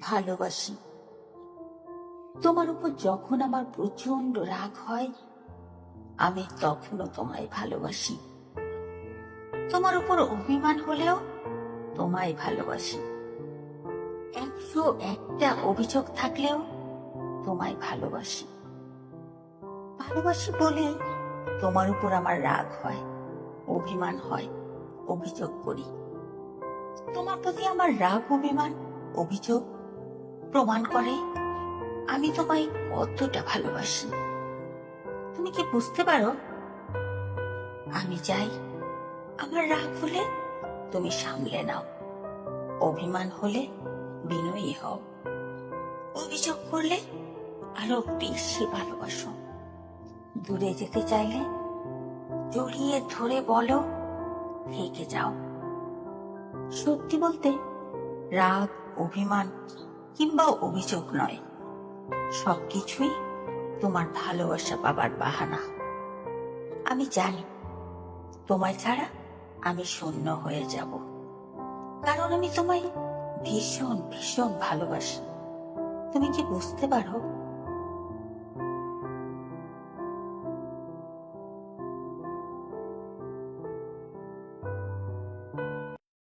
ভালোবাসি। তোমার উপর যখন আমার প্রচণ্ড রাগ হয়, আমি তখনও তোমায় ভালোবাসি। তোমার উপর অভিমান হলেও তোমায় ভালোবাসি। একশো একটা অভিযোগ থাকলেও তোমায় ভালোবাসি। ভালোবাসি বলে তোমার উপর আমার রাগ হয়, অভিমান হয়, অভিযোগ করি। তোমার প্রতি আমার রাগ, অভিমান, অভিযোগ প্রমাণ করে? আমি তোমায় কতটা ভালোবাসি। তুমি কি বুঝতে পারো? আমি চাই আমার রাগ হলে তুমি সামলে নাও। অভিমান হলে বিনয়ী হও। অভিযোগ করলে আরও বেশি ভালোবাসো। দূরে যেতে চাইলে জড়িয়ে ধরে বলো, থেকে যাও। সত্যি বলতে রাগ, অভিমান কিংবা অভিযোগ নয়। সবকিছুই তোমার ভালোবাসা পাবার বাহানা। আমি জানি, তোমায় ছাড়া আমি শূন্য হয়ে যাব। কারণ আমি তোমায় ভীষণ ভীষণ ভালোবাসি। তুমি কি বুঝতে পারো